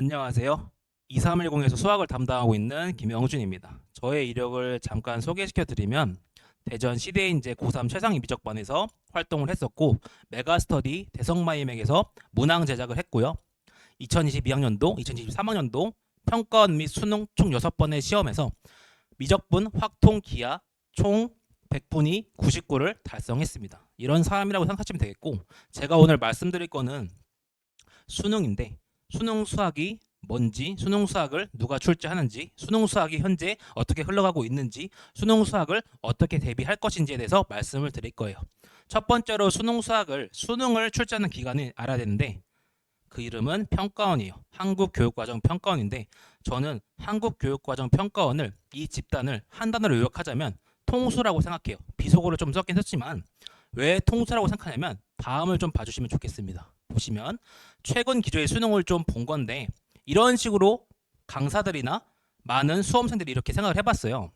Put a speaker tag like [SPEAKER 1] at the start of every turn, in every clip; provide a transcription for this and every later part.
[SPEAKER 1] 안녕하세요. 2310에서 수학을 담당하고 있는 김영준입니다. 저의 이력을 잠깐 소개시켜 드리면 대전 시대인제 고3 최상위 미적반에서 활동을 했었고 메가스터디 대성마이맥에서 문항 제작을 했고요. 2022학년도, 2023학년도 평가원 및 수능 총 6번의 시험에서 미적분, 확통, 기하 총 100분이 99를 달성했습니다. 이런 사람이라고 생각하시면 되겠고 제가 오늘 말씀드릴 거는 수능인데 수능 수학이 뭔지, 수능 수학을 누가 출제하는지, 수능 수학이 현재 어떻게 흘러가고 있는지, 수능 수학을 어떻게 대비할 것인지에 대해서 말씀을 드릴 거예요. 첫 번째로 수능 수학을 수능을 출제하는 기관을 알아야 되는데 그 이름은 평가원이에요. 한국교육과정 평가원인데 저는 한국교육과정 평가원을 이 집단을 한 단어로 요약하자면 통수라고 생각해요. 비속어를 좀 섞긴 했지만 왜 통수라고 생각하냐면 다음을 좀 봐주시면 좋겠습니다. 보시면 최근 기조의 수능을 좀 본 건데 이런 식으로 강사들이나 많은 수험생들이 이렇게 생각을 해봤어요.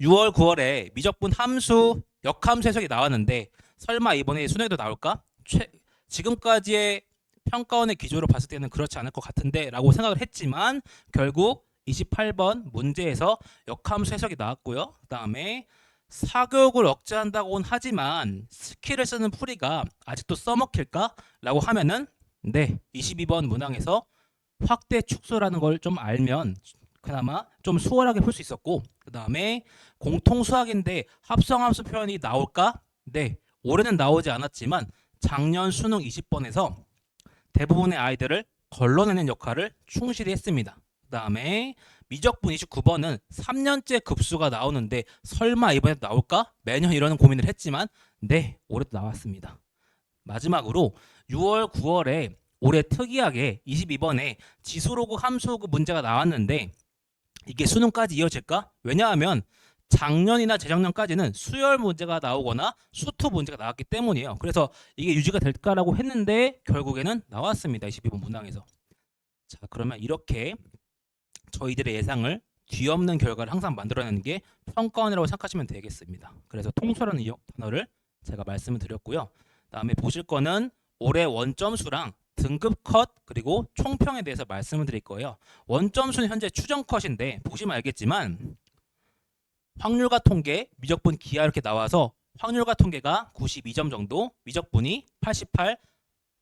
[SPEAKER 1] 6월, 9월에 미적분 함수, 역함수 해석이 나왔는데 설마 이번에 수능에도 나올까? 최, 지금까지의 평가원의 기조로 봤을 때는 그렇지 않을 것 같은데 라고 생각을 했지만 결국 28번 문제에서 역함수 해석이 나왔고요. 그 다음에 사교육을 억제한다고는 하지만 스킬을 쓰는 풀이가 아직도 써먹힐까? 라고 하면은 네 22번 문항에서 확대 축소라는 걸 좀 알면 그나마 좀 수월하게 풀 수 있었고 그 다음에 공통 수학인데 합성함수 표현이 나올까? 네 올해는 나오지 않았지만 작년 수능 20번에서 대부분의 아이들을 걸러내는 역할을 충실히 했습니다. 그 다음에 미적분 29번은 3년째 급수가 나오는데 설마 이번에도 나올까? 매년 이러는 고민을 했지만 네 올해도 나왔습니다. 마지막으로 6월 9월에 올해 특이하게 22번에 지수로그 함수로그 문제가 나왔는데 이게 수능까지 이어질까? 왜냐하면 작년이나 재작년까지는 수열 문제가 나오거나 수투 문제가 나왔기 때문이에요. 그래서 이게 유지가 될까라고 했는데 결국에는 나왔습니다. 22번 문항에서. 자, 그러면 이렇게 저희들의 예상을 뒤엎는 결과를 항상 만들어내는 게 평가원이라고 생각하시면 되겠습니다. 그래서 이 단어를 제가 말씀을 드렸고요. 다음에 보실 거는 올해 원점수랑 등급 컷 그리고 총평에 대해서 말씀을 드릴 거예요. 원점수는 현재 추정 컷인데 보시면 알겠지만 확률과 통계, 미적분 기하 이렇게 나와서 확률과 통계가 92점 정도, 미적분이 88,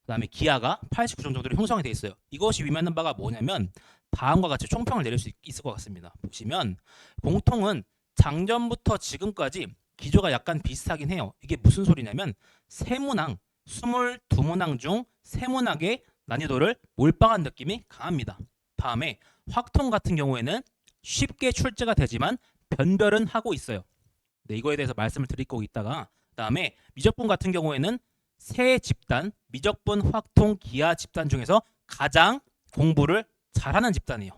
[SPEAKER 1] 그다음에 기하가 89점 정도로 형성이 돼 있어요. 이것이 의미하는 바가 뭐냐면 다음과 같이 총평을 내릴 수 있- 있을 것 같습니다. 보시면 공통은 작년부터 지금까지 기조가 약간 비슷하긴 해요. 이게 무슨 소리냐면 세 문항, 22문항 중 세 문항의 난이도를 몰빵한 느낌이 강합니다. 다음에 확통 같은 경우에는 쉽게 출제가 되지만 변별은 하고 있어요. 네, 이거에 대해서 말씀을 드릴 거고 있다가 그다음에 미적분 같은 경우에는 세 집단, 미적분, 확통, 기하 집단 중에서 가장 공부를 잘하는 집단이에요.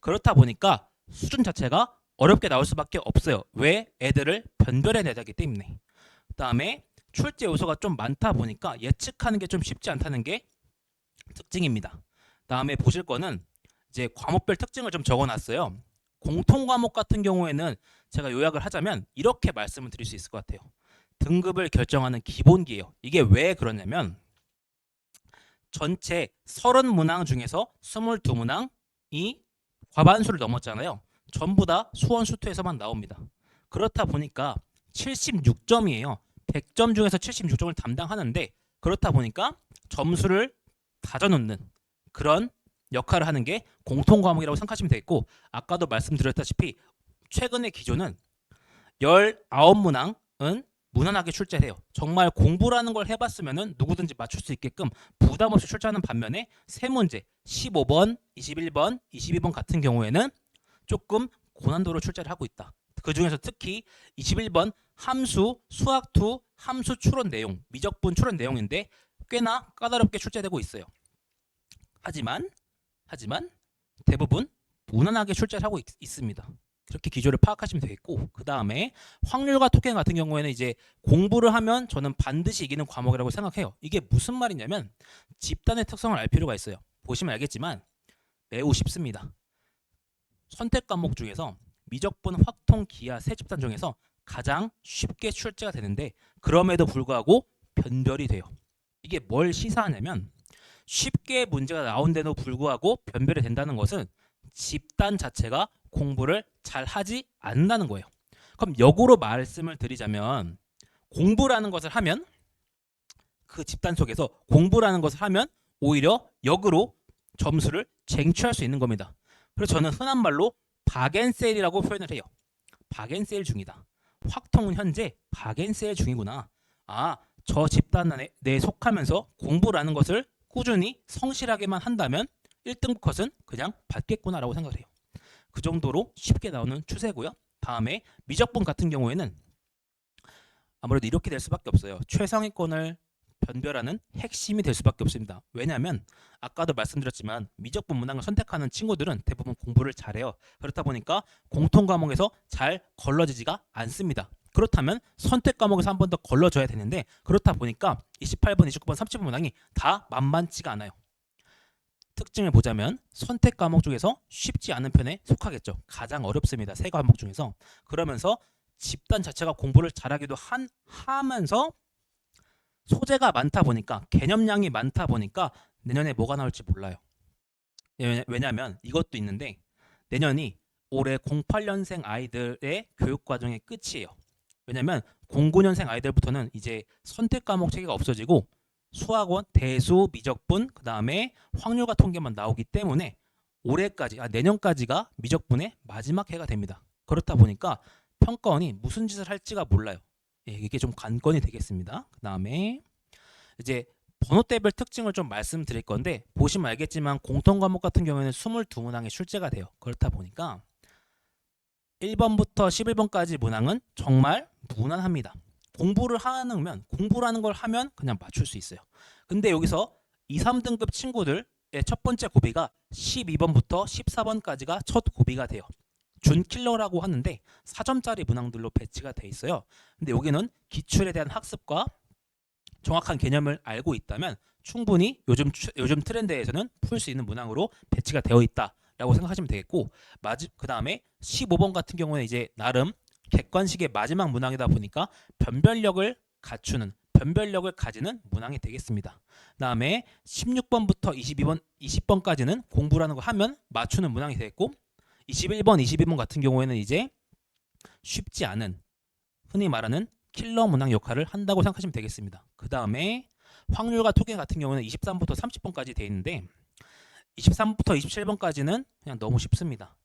[SPEAKER 1] 그렇다 보니까 수준 자체가 어렵게 나올 수밖에 없어요. 왜? 애들을 변별해내야 되기 때문에. 그다음에 출제 요소가 좀 많다 보니까 예측하는 게 좀 쉽지 않다는 게 특징입니다. 다음에 보실 거는 이제 과목별 특징을 좀 적어놨어요. 공통 과목 같은 경우에는 제가 요약을 하자면 이렇게 말씀을 드릴 수 있을 것 같아요. 등급을 결정하는 기본기예요. 이게 왜 그러냐면 전체 30문항 중에서 22문항이 과반수를 넘었잖아요. 전부 다 수원 수투에서만 나옵니다. 그렇다 보니까 76점이에요. 100점 중에서 76점을 담당하는데 그렇다 보니까 점수를 다져놓는 그런 역할을 하는 게 공통 과목이라고 생각하시면 되겠고 아까도 말씀드렸다시피 최근의 기조는 19문항은 무난하게 출제를 해요. 정말 공부라는 걸 해봤으면 누구든지 맞출 수 있게끔 부담 없이 출제하는 반면에 세 문제 15번, 21번, 22번 같은 경우에는 조금 고난도로 출제를 하고 있다. 그 중에서 특히 21번 함수, 수학 2 함수 추론 내용, 미적분 추론 내용인데 꽤나 까다롭게 출제되고 있어요. 하지만 하지만 대부분 무난하게 출제를 하고 있, 있습니다. 그렇게 기조를 파악하시면 되겠고 그 다음에 확률과 토ken 같은 경우에는 이제 공부를 하면 저는 반드시 이기는 과목이라고 생각해요. 이게 무슨 말이냐면 집단의 특성을 알 필요가 있어요. 보시면 알겠지만 매우 쉽습니다. 선택 과목 중에서 미적분, 확통, 기하 세 집단 중에서 가장 쉽게 출제가 되는데 그럼에도 불구하고 변별이 돼요. 이게 뭘 시사하냐면 쉽게 문제가 나온데도 불구하고 변별이 된다는 것은 집단 자체가 공부를 잘 하지 않는다는 거예요. 그럼 역으로 말씀을 드리자면 공부라는 것을 하면 그 집단 속에서 공부라는 것을 하면 오히려 역으로 점수를 쟁취할 수 있는 겁니다. 그래서 저는 흔한 말로 박앤셀이라고 표현을 해요. 박앤셀 중이다. 확통은 현재 박앤셀 중이구나. 아, 저 집단 안에 내 속하면서 공부라는 것을 꾸준히 성실하게만 한다면 1등급 컷은 그냥 받겠구나라고 생각을 해요. 그 정도로 쉽게 나오는 추세고요. 다음에 미적분 같은 경우에는 아무래도 이렇게 될 수밖에 없어요. 최상위권을 변별하는 핵심이 될 수밖에 없습니다. 왜냐하면 아까도 말씀드렸지만 미적분 문항을 선택하는 친구들은 대부분 공부를 잘해요. 그렇다 보니까 공통 과목에서 잘 걸러지지가 않습니다. 그렇다면 선택 과목에서 한 번 더 걸러줘야 되는데 그렇다 보니까 28번, 29번, 30번 문항이 다 만만치가 않아요. 특징을 보자면 선택 과목 중에서 쉽지 않은 편에 속하겠죠. 가장 어렵습니다. 세 과목 중에서 그러면서 집단 자체가 공부를 잘하기도 한 하면서 소재가 많다 보니까 개념량이 많다 보니까 내년에 뭐가 나올지 몰라요. 왜냐- 왜냐면 이것도 있는데 내년이 올해 08년생 아이들의 교육 과정의 끝이에요. 왜냐면 09년생 아이들부터는 이제 선택 과목 체계가 없어지고 수학원, 대수, 미적분, 그 다음에 확률과 통계만 나오기 때문에 올해까지, 아, 내년까지가 미적분의 마지막 해가 됩니다. 그렇다 보니까 평가원이 무슨 짓을 할지가 몰라요. 예, 이게 좀 관건이 되겠습니다. 그 다음에 이제 번호대별 특징을 좀 말씀드릴 건데 보시면 알겠지만 공통 과목 같은 경우에는 22문항의 출제가 돼요. 그렇다 보니까 1번부터 11번까지 문항은 정말 무난합니다. 공부를 하면 공부라는 걸 하면 그냥 맞출 수 있어요. 근데 여기서 2, 3등급 친구들의 첫 번째 고비가 12번부터 14번까지가 첫 고비가 돼요. 준킬러라고 하는데 4점짜리 문항들로 배치가 돼 있어요. 근데 여기는 기출에 대한 학습과 정확한 개념을 알고 있다면 충분히 요즘 추- 요즘 트렌드에서는 풀 수 있는 문항으로 배치가 되어 있다라고 생각하시면 되겠고 마지 그다음에 15번 같은 경우는 이제 나름 객관식의 마지막 문항이다 보니까 변별력을 갖추는 변별력을 가지는 문항이 되겠습니다. 그다음에 16번부터 22번 20번까지는 공부라는 걸 하면 맞추는 문항이 되겠고 21번 22번 같은 경우에는 이제 쉽지 않은 흔히 말하는 킬러 문항 역할을 한다고 생각하시면 되겠습니다. 그 다음에 확률과 통계 같은 경우는 23부터 30번까지 돼 있는데 23부터 27번까지는 그냥 너무 쉽습니다.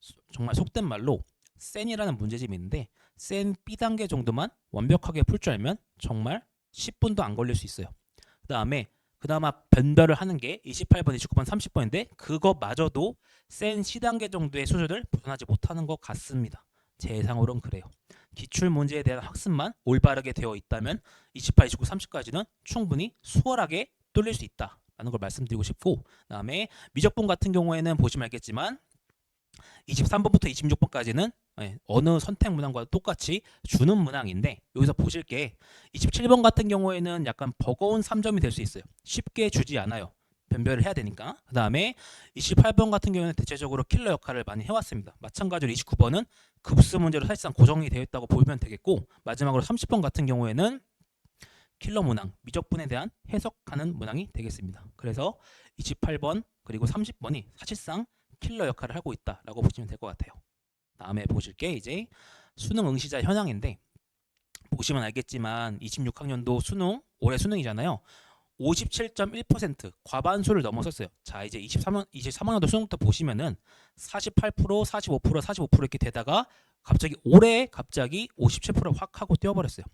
[SPEAKER 1] 소- 정말 속된 말로 센이라는 문제집이 있는데 센 B단계 정도만 완벽하게 풀 줄 알면 정말 10분도 안 걸릴 수 있어요. 그 다음에 그나마 변별을 하는 게 28번, 29번, 30번인데 그거마저도 센 C단계 정도의 수준을 벗어나지 못하는 것 같습니다. 제 예상으로는 그래요. 기출 문제에 대한 학습만 올바르게 되어 있다면 28, 29, 30까지는 충분히 수월하게 뚫릴 수 있다라는 걸 말씀드리고 싶고 그다음에 미적분 같은 경우에는 보시면 알겠지만 23번부터 26번까지는 예, 어느 선택 문항과 똑같이 주는 문항인데 여기서 보실 게 27번 같은 경우에는 약간 버거운 3점이 될 수 있어요. 쉽게 주지 않아요. 변별을 해야 되니까. 그 다음에 28번 같은 경우에는 대체적으로 킬러 역할을 많이 해왔습니다. 마찬가지로 29번은 급수 문제로 사실상 고정이 되어 있다고 보면 되겠고 마지막으로 30번 같은 경우에는 킬러 문항, 미적분에 대한 해석하는 문항이 되겠습니다. 그래서 28번 그리고 30번이 사실상 킬러 역할을 하고 있다라고 보시면 될 것 같아요. 다음에 보실 게 이제 수능 응시자 현황인데 보시면 알겠지만 26학년도 수능 올해 수능이잖아요. 57.1% 과반수를 넘어섰어요. 자, 이제 23년 23학년도 수능부터 보시면은 48%, 45%, 45% 이렇게 되다가 갑자기 올해 갑자기 57%를 확 하고 뛰어버렸어요.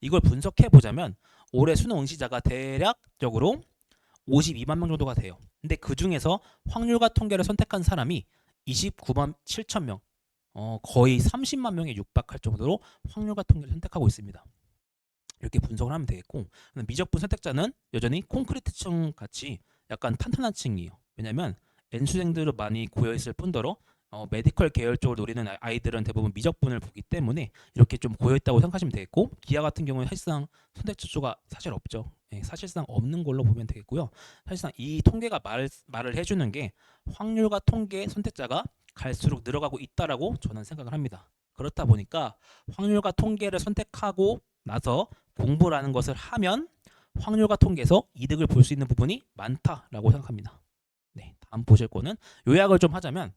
[SPEAKER 1] 이걸 분석해 보자면 올해 수능 응시자가 대략적으로 52만 명 정도가 돼요. 근데 그 중에서 확률과 통계를 선택한 사람이 29만 7천 명, 어, 거의 30만 명에 육박할 정도로 확률과 통계를 선택하고 있습니다. 이렇게 분석을 하면 되겠고 미적분 선택자는 여전히 콘크리트층 같이 약간 탄탄한 층이에요. 왜냐하면 N수생들을 많이 고여 있을 뿐더러 어, 메디컬 계열 쪽을 노리는 아이- 아이들은 대부분 미적분을 보기 때문에 이렇게 좀 고여 있다고 생각하시면 되겠고 기아 같은 경우는 사실상 선택자 수가 사실 없죠. 예, 사실상 없는 걸로 보면 되겠고요. 사실상 이 통계가 말, 말을 해주는 게 확률과 통계 선택자가 갈수록 늘어가고 있다라고 저는 생각을 합니다. 그렇다 보니까 확률과 통계를 선택하고 나서 공부라는 것을 하면 확률과 통계에서 이득을 볼 수 있는 부분이 많다라고 생각합니다. 네, 다음 보실 거는 요약을 좀 하자면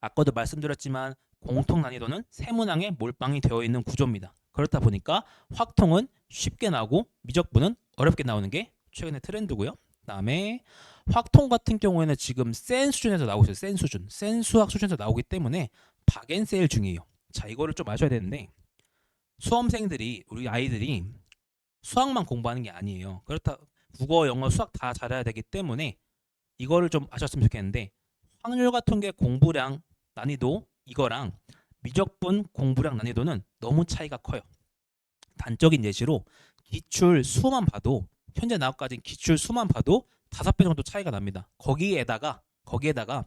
[SPEAKER 1] 아까도 말씀드렸지만 공통 난이도는 세 문항에 몰빵이 되어 있는 구조입니다. 그렇다 보니까 확통은 쉽게 나오고 미적분은 어렵게 나오는 게 최근의 트렌드고요. 그다음에 확통 같은 경우에는 지금 센 수준에서 나오고 있어요. 센 수준, 센 수학 수준에서 나오기 때문에 박앤세일 중이에요. 자, 이거를 좀 아셔야 되는데 수험생들이 우리 아이들이 수학만 공부하는 게 아니에요. 그렇다 국어, 영어, 수학 다 잘해야 되기 때문에 이거를 좀 아셨으면 좋겠는데 확률과 통계 공부량 난이도 이거랑 미적분 공부량 난이도는 너무 차이가 커요. 단적인 예시로 기출 수만 봐도 현재 나와까지 기출 수만 봐도 다섯 배 정도 차이가 납니다. 거기에다가 거기에다가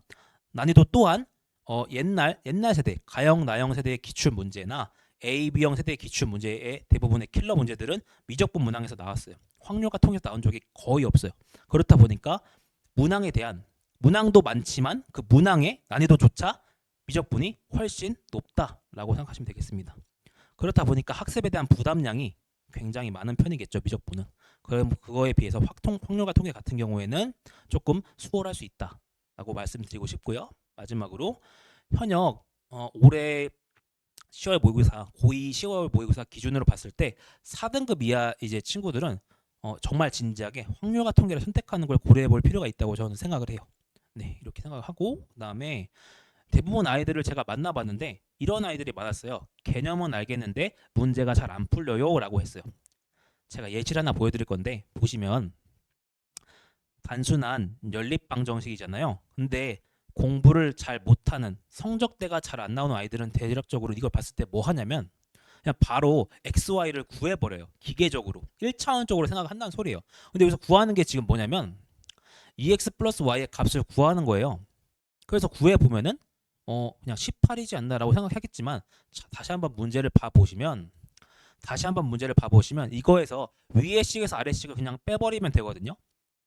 [SPEAKER 1] 난이도 또한 어, 옛날 옛날 세대 가형 나형 세대의 기출 문제나 A, B형 세대의 기출 문제의 대부분의 킬러 문제들은 미적분 문항에서 나왔어요. 확률과 통해서 나온 적이 거의 없어요. 그렇다 보니까 문항에 대한 문항도 많지만 그 문항의 난이도조차 미적분이 훨씬 높다라고 생각하시면 되겠습니다. 그렇다 보니까 학습에 대한 부담량이 굉장히 많은 편이겠죠 미적분은. 그럼 그거에 비해서 확통, 확률과 통계 같은 경우에는 조금 수월할 수 있다라고 말씀드리고 싶고요. 마지막으로 현역 어, 올해 10월 모의고사 고2 10월 모의고사 기준으로 봤을 때 4등급 이하 이제 친구들은 어, 정말 진지하게 확률과 통계를 선택하는 걸 고려해 볼 필요가 있다고 저는 생각을 해요. 네, 이렇게 생각을 하고 그다음에 대부분 아이들을 제가 만나봤는데 이런 아이들이 많았어요. 개념은 알겠는데 문제가 잘 안 풀려요라고 했어요. 제가 예시를 하나 보여드릴 건데 보시면 단순한 연립 방 정식이잖아요. 근데 공부를 잘 못하는 성적대가 잘 안 나오는 아이들은 대략적으로 이걸 봤을 때 뭐 하냐면 그냥 바로 x, y를 구해버려요. 기계적으로 1차원적으로 생각한다는 소리예요. 근데 여기서 구하는 게 지금 뭐냐면 2x 플러스 y의 값을 구하는 거예요. 그래서 구해 보면은 어 그냥 18이지 않나라고 생각하겠지만 자, 다시 한번 문제를 봐 보시면 다시 한번 문제를 봐 보시면 이거에서 위의 식에서 아래 식을 그냥 빼버리면 되거든요.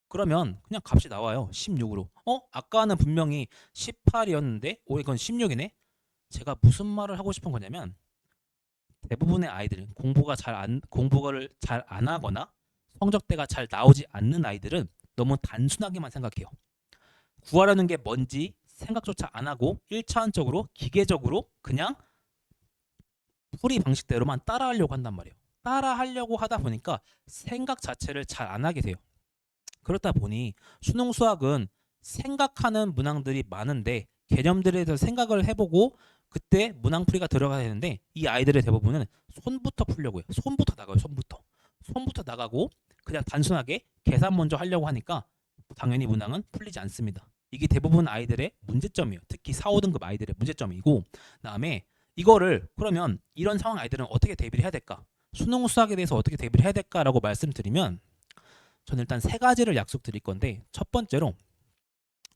[SPEAKER 1] 그러면 그냥 값이 나와요. 16으로. 어? 아까는 분명히 18이었는데 오 이건 16이네. 제가 무슨 말을 하고 싶은 거냐면 대부분의 아이들은 공부가 잘 안 공부를 잘 안 하거나 성적대가 잘 나오지 않는 아이들은 너무 단순하게만 생각해요. 구하려는 게 뭔지 생각조차 안 하고 1차원적으로 기계적으로 그냥 풀이 방식대로만 따라하려고 한단 말이에요. 따라하려고 하다 보니까 생각 자체를 잘 안 하게 돼요. 그렇다 보니 수능 수학은 생각하는 문항들이 많은데 개념들에 대해서 생각을 해보고 그때 문항풀이가 들어가야 되는데 이 아이들의 대부분은 손부터 풀려고요. 손부터 나가요. 손부터. 손부터 나가고 그냥 단순하게 계산 먼저 하려고 하니까 당연히 문항은 풀리지 않습니다. 이게 대부분 아이들의 문제점이에요. 특히 4, 5등급 아이들의 문제점이고 그다음에 이거를 그러면 이런 상황 아이들은 어떻게 대비를 해야 될까? 수능 수학에 대해서 어떻게 대비를 해야 될까라고 말씀드리면 저는 일단 세 가지를 약속드릴 건데 첫 번째로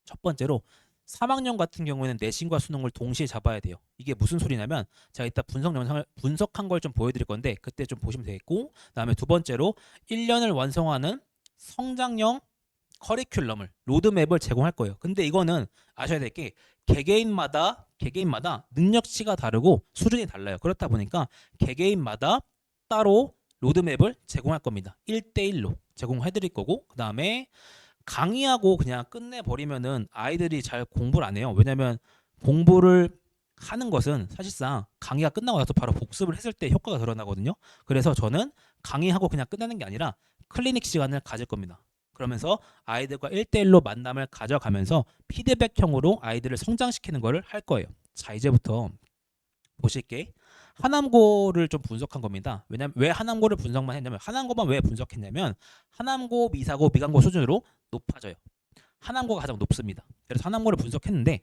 [SPEAKER 1] 첫 번째로 3학년 같은 경우에는 내신과 수능을 동시에 잡아야 돼요. 이게 무슨 소리냐면 제가 이따 분석 영상을 분석한 걸 좀 보여드릴 건데 그때 좀 보시면 되겠고 그다음에 두 번째로 1년을 완성하는 성장형 커리큘럼을 로드맵을 제공할 거예요. 근데 이거는 아셔야 될 게 개개인마다 개개인마다 능력치가 다르고 수준이 달라요. 그렇다 보니까 개개인마다 따로 로드맵을 제공할 겁니다. 1대1로 제공해 드릴 거고 그다음에 강의하고 그냥 끝내 버리면은 아이들이 잘 공부를 안 해요. 왜냐면 공부를 하는 것은 사실상 강의가 끝나고 나서 바로 복습을 했을 때 효과가 드러나거든요. 그래서 저는 강의하고 그냥 끝내는 게 아니라 클리닉 시간을 가질 겁니다. 그러면서 아이들과 1대1로 만남을 가져가면서 피드백형으로 아이들을 성장시키는 것을 할 거예요. 자, 이제부터 보실게. 하남고를 좀 분석한 겁니다. 왜냐면 왜 하남고를 분석만 했냐면 하남고만 왜 분석했냐면 하남고, 미사고, 미간고 수준으로 높아져요. 하남고가 가장 높습니다. 그래서 하남고를 분석했는데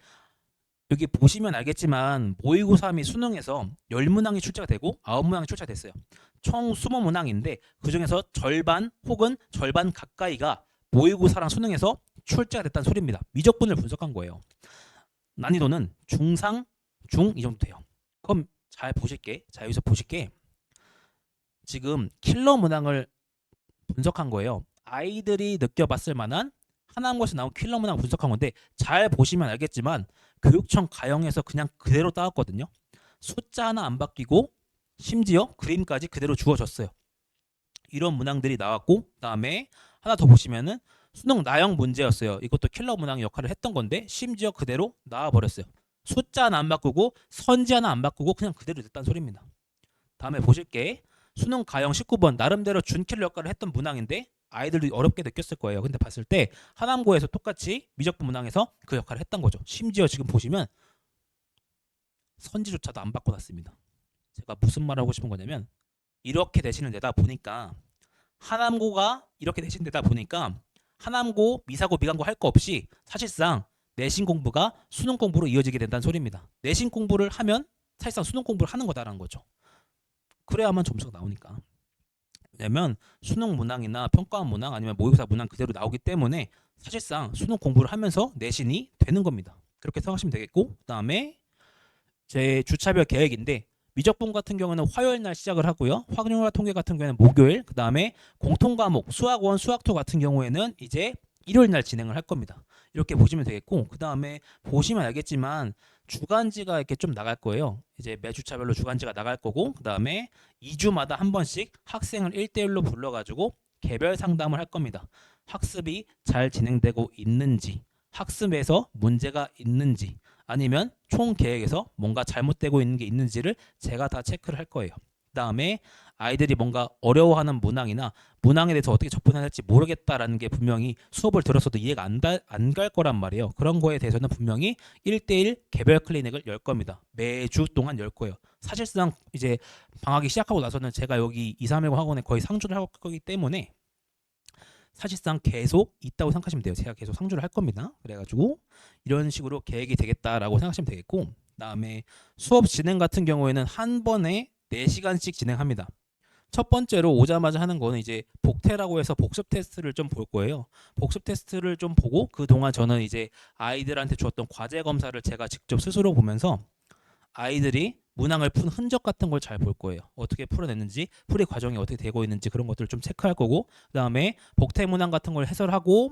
[SPEAKER 1] 여기 보시면 알겠지만 모의고사 및 수능에서 10문항이 출제가 되고 9문항이 출제가 됐어요. 총 20문항인데 그중에서 절반 혹은 절반 가까이가 모의고사랑 수능에서 출제가 됐다는 소리입니다. 미적분을 분석한 거예요. 난이도는 중상, 중 이 정도 돼요. 그럼 잘 보실게. 자 여기서 보실게. 지금 킬러 문항을 분석한 거예요. 아이들이 느껴봤을 만한 하나무에서 나온 킬러 문항 분석한 건데 잘 보시면 알겠지만 교육청 가형에서 그냥 그대로 따왔거든요. 숫자 하나 안 바뀌고 심지어 그림까지 그대로 주어졌어요. 이런 문항들이 나왔고 그다음에 하나 더 보시면은 수능 나형 문제였어요. 이것도 킬러 문항 역할을 했던 건데 심지어 그대로 나와 버렸어요. 숫자 하나 안 바꾸고 선지 하나 안 바꾸고 그냥 그대로 냈다는 소리입니다. 다음에 보실 게 수능 가형 19번 나름대로 준킬러 역할을 했던 문항인데 아이들도 어렵게 느꼈을 거예요. 근데 봤을 때 하남고에서 똑같이 미적분 문항에서 그 역할을 했던 거죠. 심지어 지금 보시면 선지조차도 안 바꿔놨습니다. 제가 무슨 말 하고 싶은 거냐면 이렇게 대신을 내다 보니까 하남고가 이렇게 대신 되다 보니까 하남고, 미사고, 미간고 할 거 없이 사실상 내신 공부가 수능 공부로 이어지게 된다는 소리입니다. 내신 공부를 하면 사실상 수능 공부를 하는 거다라는 거죠. 그래야만 점수가 나오니까. 왜냐면 수능 문항이나 평가원 문항 아니면 모의고사 문항 그대로 나오기 때문에 사실상 수능 공부를 하면서 내신이 되는 겁니다. 그렇게 생각하시면 되겠고 그다음에 제 주차별 계획인데 미적분 같은 경우는 화요일 날 시작을 하고요. 확률화 통계 같은 경우에는 목요일, 그 다음에 공통 과목 수학 원, 수학토 같은 경우에는 이제 일요일 날 진행을 할 겁니다. 이렇게 보시면 되겠고, 그 다음에 보시면 알겠지만 주간지가 이렇게 좀 나갈 거예요. 이제 매주 차별로 주간지가 나갈 거고, 그 다음에 2주마다 한 번씩 학생을 1대1로 불러가지고 개별 상담을 할 겁니다. 학습이 잘 진행되고 있는지, 학습에서 문제가 있는지, 아니면 총 계획에서 뭔가 잘못되고 있는 게 있는지를 제가 다 체크를 할 거예요. 그다음에 아이들이 뭔가 어려워하는 문항이나 문항에 대해서 어떻게 접근해야 할지 모르겠다라는 게 분명히 수업을 들었어도 이해가 안 갈 거란 말이에요. 그런 거에 대해서는 분명히 1대1 개별 클리닉을 열 겁니다. 매주 동안 열 거예요. 사실상 이제 방학이 시작하고 나서는 제가 여기 2, 3일 학원에 거의 상주를 할 거기 때문에 사실상 계속 있다고 생각하시면 돼요. 제가 계속 상주를 할 겁니다. 그래가지고 이런 식으로 계획이 되겠다라고 생각하시면 되겠고 그다음에 수업 진행 같은 경우에는 한 번에 4시간씩 진행합니다. 첫 번째로 오자마자 하는 거는 이제 복태라고 해서 복습 테스트를 좀 볼 거예요. 복습 테스트를 좀 보고 그동안 저는 이제 아이들한테 주었던 과제 검사를 제가 직접 스스로 보면서 아이들이 문항을 푼 흔적 같은 걸 잘 볼 거예요. 어떻게 풀어냈는지, 풀이 과정이 어떻게 되고 있는지 그런 것들을 좀 체크할 거고, 그 다음에 복태 문항 같은 걸 해설하고,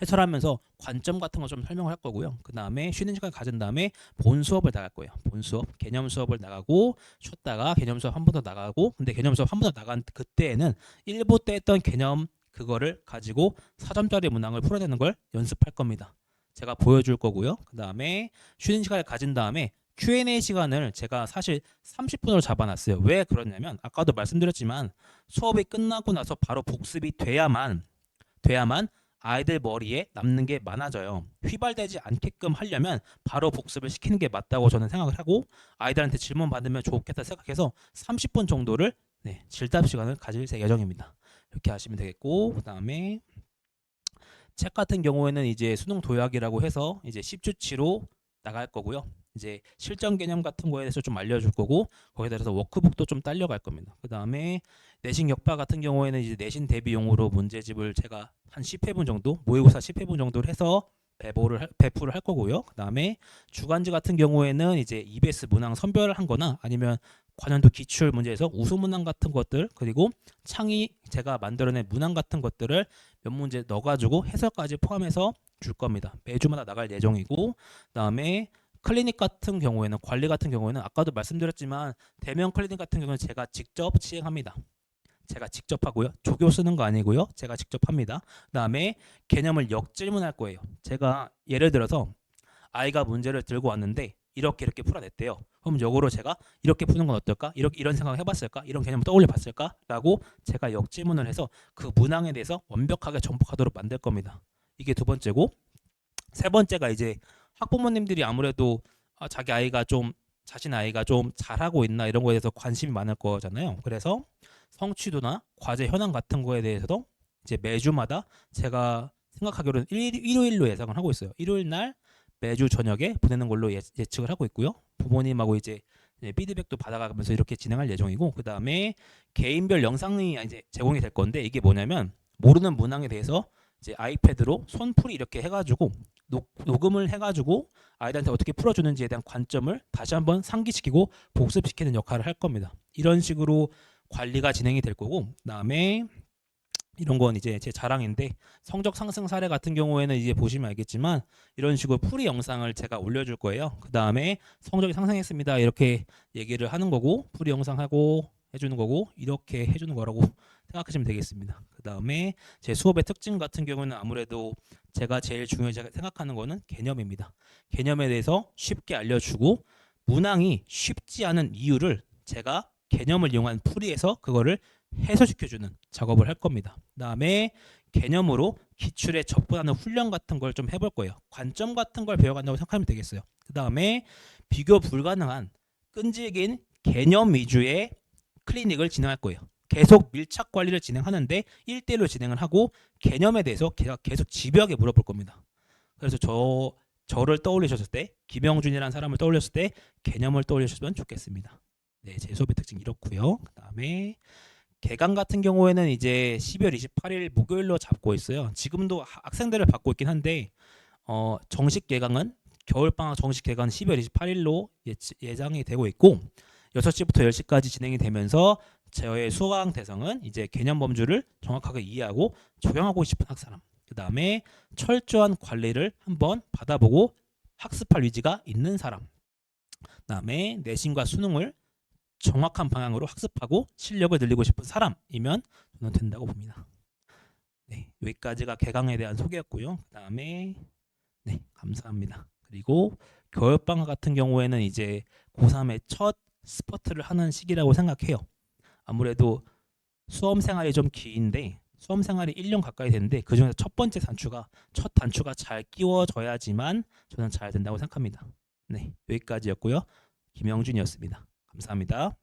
[SPEAKER 1] 해설하면서 관점 같은 거좀 설명을 할 거고요. 그 다음에 쉬는 시간 가진 다음에 본 수업을 나갈 거예요. 본 수업, 개념 수업을 나가고, 쉬었다가 개념 수업 한 번 더 나가고, 근데 개념 수업 한 번 더 나간 그때에는 1부 때 했던 개념 그거를 가지고 4점짜리 문항을 풀어내는 걸 연습할 겁니다. 제가 보여줄 거고요. 그 다음에 쉬는 시간을 가진 다음에 Q&A 시간을 제가 사실 30분으로 잡아놨어요. 왜 그러냐면 아까도 말씀드렸지만 수업이 끝나고 나서 바로 복습이 돼야만 돼야만 아이들 머리에 남는 게 많아져요. 휘발되지 않게끔 하려면 바로 복습을 시키는 게 맞다고 저는 생각을 하고 아이들한테 질문 받으면 좋겠다 생각해서 30분 정도를 네, 질답 시간을 가질 예정입니다. 이렇게 하시면 되겠고 그다음에 책 같은 경우에는 이제 수능 도약이라고 해서 이제 10주치로 나갈 거고요. 이제 실전 개념 같은 거에 대해서 좀 알려줄 거고 거기에 대해서 워크북도 좀 딸려갈 겁니다. 그 다음에 내신 역파 같은 경우에는 이제 내신 대비용으로 문제집을 제가 한 10회분 정도 모의고사 10회분 정도를 해서 배포를 할, 배포를 할 거고요. 그 다음에 주간지 같은 경우에는 이제 EBS 문항 선별을 한거나 아니면 관련도 기출 문제에서 우수 문항 같은 것들 그리고 창의 제가 만들어낸 문항 같은 것들을 몇 문제 넣어가지고 해설까지 포함해서 줄 겁니다. 매주마다 나갈 예정이고 그다음에 클리닉 같은 경우에는 관리 같은 경우에는 아까도 말씀드렸지만 대면 클리닉 같은 경우는 제가 직접 시행합니다. 제가 직접 하고요. 조교 쓰는 거 아니고요. 제가 직접 합니다. 그다음에 개념을 역질문할 거예요. 제가 예를 들어서 아이가 문제를 들고 왔는데 이렇게 이렇게 풀어냈대요. 그럼 역으로 제가 이렇게 푸는 건 어떨까? 이렇게 이런 생각을 해봤을까? 이런 개념을 떠올려 봤을까? 라고 제가 역질문을 해서 그 문항에 대해서 완벽하게 정복하도록 만들 겁니다. 이게 두 번째고 세 번째가 이제 학부모님들이 아무래도 아, 자기 아이가 좀 자신 아이가 좀 잘하고 있나 이런 거에 대해서 관심이 많을 거잖아요. 그래서 성취도나 과제 현황 같은 거에 대해서도 이제 매주마다 제가 생각하기로는 일, 일요일로 예상을 하고 있어요. 일요일 날 매주 저녁에 보내는 걸로 예, 측을 하고 있고요. 부모님하고 이제 피드백도 받아가면서 이렇게 진행할 예정이고 그 다음에 개인별 영상이 이제 제공이 될 건데 이게 뭐냐면 모르는 문항에 대해서 이제 아이패드로 손풀이 이렇게 해가지고 녹, 녹음을 해가지고 아이들한테 어떻게 풀어주는지에 대한 관점을 다시 한번 상기시키고 복습시키는 역할을 할 겁니다. 이런 식으로 관리가 진행이 될 거고 그다음에 이런 건 이제 제 자랑인데 성적 상승 사례 같은 경우에는 이제 보시면 알겠지만 이런 식으로 풀이 영상을 제가 올려줄 거예요. 그 다음에 성적이 상승했습니다. 이렇게 얘기를 하는 거고 풀이 영상 하고 해주는 거고 이렇게 해주는 거라고 생각하시면 되겠습니다. 그 다음에 제 수업의 특징 같은 경우는 아무래도 제가 제일 중요하게 생각하는 거는 개념입니다. 개념에 대해서 쉽게 알려주고 문항이 쉽지 않은 이유를 제가 개념을 이용한 풀이해서 그거를 해소시켜주는 작업을 할 겁니다. 그 다음에 개념으로 기출에 접근하는 훈련 같은 걸 좀 해볼 거예요. 관점 같은 걸 배워간다고 생각하면 되겠어요. 그 다음에 비교 불가능한 끈질긴 개념 위주의 클리닉을 진행할 거예요. 계속 밀착 관리를 진행하는데 1대1로 진행을 하고 개념에 대해서 계속 집요하게 물어볼 겁니다. 그래서 저 저를 떠올리셨을 때 김영준이라는 사람을 떠올렸을 때 개념을 떠올리셨으면 좋겠습니다. 네, 제 수업의 특징 이렇고요. 그다음에 개강 같은 경우에는 이제 12월 28일 목요일로 잡고 있어요. 지금도 하- 학생들을 받고 있긴 한데 어, 정식 개강은 겨울 방학 정식 개강은 12월 28일로 예정이 되고 있고 6시부터 10시까지 진행이 되면서 저의 수강 대상은 이제 개념 범주를 정확하게 이해하고 적용하고 싶은 학사람. 그 다음에 철저한 관리를 한번 받아보고 학습할 의지가 있는 사람. 그 다음에 내신과 수능을 정확한 방향으로 학습하고 실력을 늘리고 싶은 사람이면 저는 된다고 봅니다. 네, 여기까지가 개강에 대한 소개였고요. 그 다음에 네, 감사합니다. 그리고 겨울방학 같은 경우에는 이제 고3의 첫 스퍼트를 하는 시기라고 생각해요. 아무래도 수험 생활이 좀 긴데 수험 생활이 1년 가까이 됐는데 그중에서 첫 번째 단추가 첫 단추가 잘 끼워져야지만 저는 잘 된다고 생각합니다. 네, 여기까지였고요. 김영준이었습니다. 감사합니다.